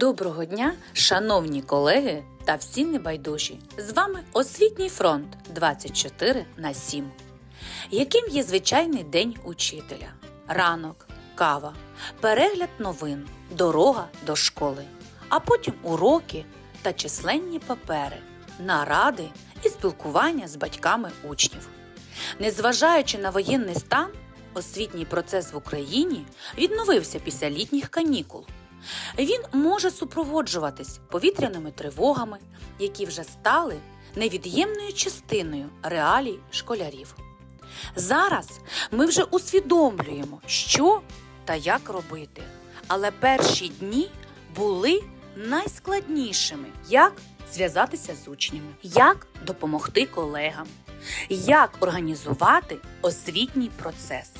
Доброго дня, шановні колеги та всі небайдужі! З вами Освітній фронт 24 на 7. Яким є звичайний день учителя? Ранок, кава, перегляд новин, дорога до школи, а потім уроки та численні папери, наради і спілкування з батьками учнів. Незважаючи на воєнний стан, освітній процес в Україні відновився після літніх канікул. Він може супроводжуватись повітряними тривогами, які вже стали невід'ємною частиною реалій школярів. Зараз ми вже усвідомлюємо, що та як робити. Але перші дні були найскладнішими, як зв'язатися з учнями, як допомогти колегам, як організувати освітній процес.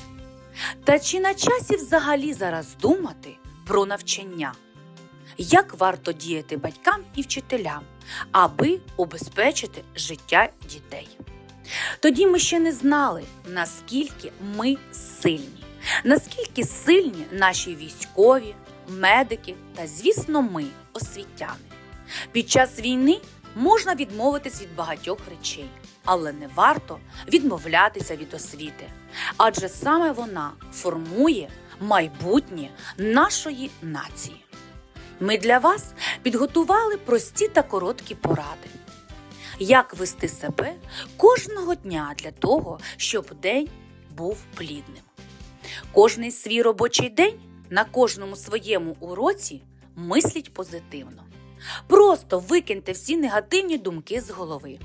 Та чи на часі взагалі зараз думати про навчання? Як варто діяти батькам і вчителям, аби убезпечити життя дітей? Тоді ми ще не знали, наскільки ми сильні, наскільки сильні наші військові, медики та, звісно, ми, освітяни. Під час війни можна відмовитись від багатьох речей, але не варто відмовлятися від освіти, адже саме вона формує майбутнє нашої нації. Ми для вас підготували прості та короткі поради. Як вести себе кожного дня для того, щоб день був плідним. Кожний свій робочий день на кожному своєму уроці мисліть позитивно. Просто викиньте всі негативні думки з голови.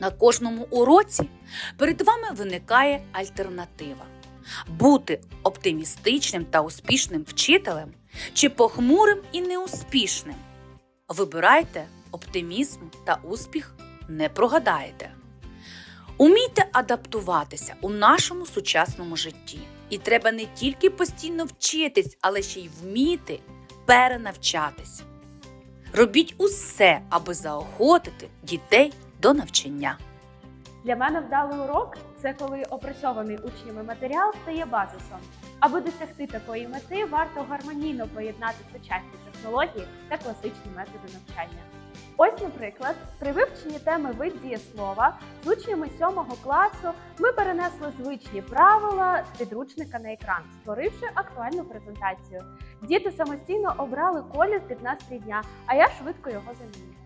На кожному уроці перед вами виникає альтернатива бути оптимістичним та успішним вчителем чи похмурим і неуспішним. Вибирайте оптимізм та успіх не прогадаєте. Умійте адаптуватися у нашому сучасному житті. І треба не тільки постійно вчитись, але ще й вміти перенавчатись. Робіть усе, аби заохотити дітей до навчання. Для мене вдалий урок це коли опрацьований учнями матеріал стає базисом. Аби досягти такої мети, варто гармонійно поєднати сучасні технології та класичні методи навчання. Ось, наприклад, при вивченні теми вид дієслова з учнями 7 класу ми перенесли звичні правила з підручника на екран, створивши актуальну презентацію. Діти самостійно обрали колір під настрій дня, а я швидко його замінила.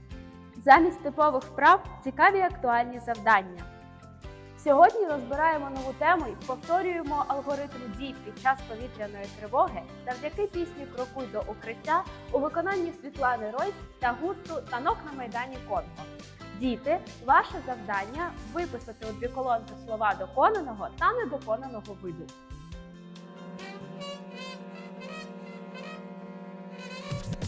Замість типових вправ цікаві актуальні завдання. Сьогодні розбираємо нову тему і повторюємо алгоритм дій під час повітряної тривоги завдяки пісні Крокуй до укриття у виконанні Світлани Ройс та гурту Танок на майдані Конго. Діти, ваше завдання виписати у дві колонки слова доконаного та недоконаного виду.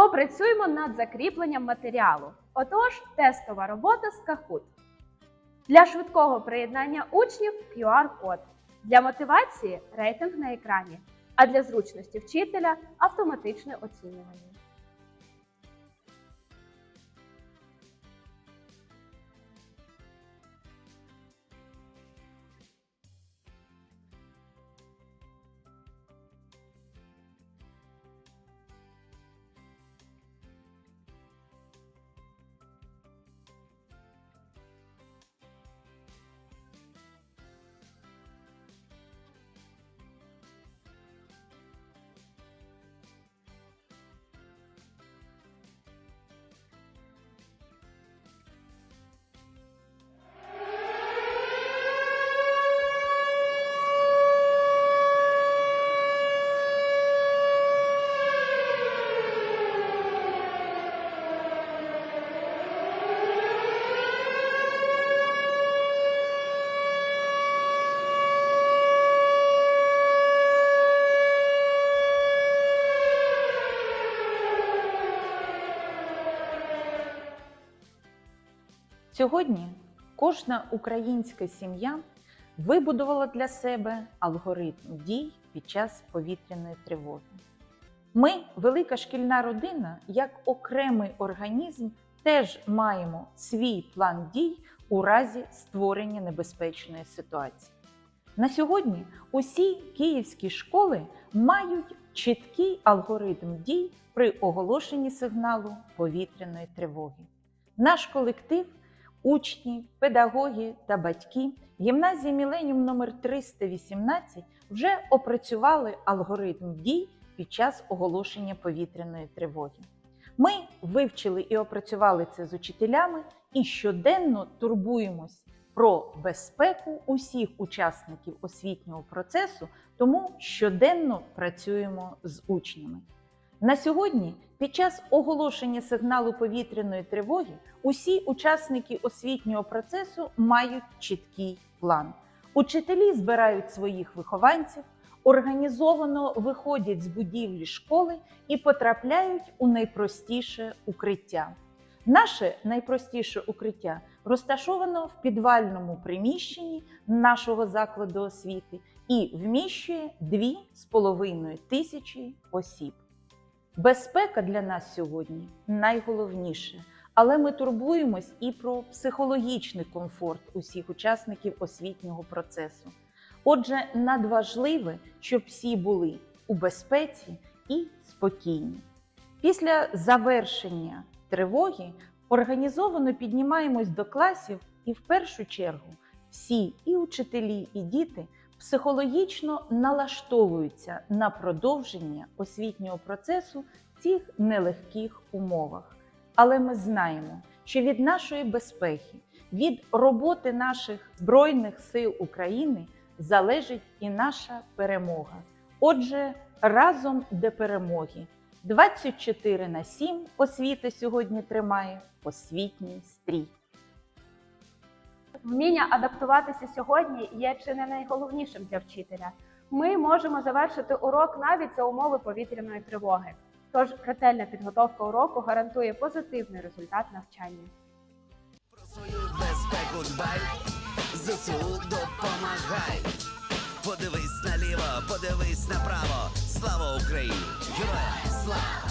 Попрацюємо над закріпленням матеріалу. Отож, тестова робота з Kahoot. Для швидкого приєднання учнів QR-код. Для мотивації рейтинг на екрані, а для зручності вчителя автоматичне оцінювання. Сьогодні кожна українська сім'я вибудувала для себе алгоритм дій під час повітряної тривоги. Ми, велика шкільна родина, як окремий організм, теж маємо свій план дій у разі створення небезпечної ситуації. На сьогодні усі київські школи мають чіткий алгоритм дій при оголошенні сигналу повітряної тривоги. Наш колектив, учні, педагоги та батьки гімназії Міленіум номер 318 вже опрацювали алгоритм дій під час оголошення повітряної тривоги. Ми вивчили і опрацювали це з учителями і щоденно турбуємось про безпеку усіх учасників освітнього процесу, тому щоденно працюємо з учнями. На сьогодні, під час оголошення сигналу повітряної тривоги, усі учасники освітнього процесу мають чіткий план. Учителі збирають своїх вихованців, організовано виходять з будівлі школи і потрапляють у найпростіше укриття. Наше найпростіше укриття розташовано в підвальному приміщенні нашого закладу освіти і вміщує 2,5 тисячі осіб. Безпека для нас сьогодні найголовніше, але ми турбуємось і про психологічний комфорт усіх учасників освітнього процесу. Отже, надважливе, щоб всі були у безпеці і спокійні. Після завершення тривоги організовано піднімаємось до класів, і в першу чергу всі і учителі, і діти психологічно налаштовуються на продовження освітнього процесу в цих нелегких умовах. Але ми знаємо, що від нашої безпеки, від роботи наших Збройних сил України залежить і наша перемога. Отже, разом до перемоги. 24 на 7 освіта сьогодні тримає освітній стрій. Вміння адаптуватися сьогодні є чи не найголовнішим для вчителя. Ми можемо завершити урок навіть за умови повітряної тривоги. Тож ретельна підготовка уроку гарантує позитивний результат навчання. Про свою безпеку дбай, ЗСУ допомагай. Подивись наліво, подивись направо. Слава Україні! Героям слава!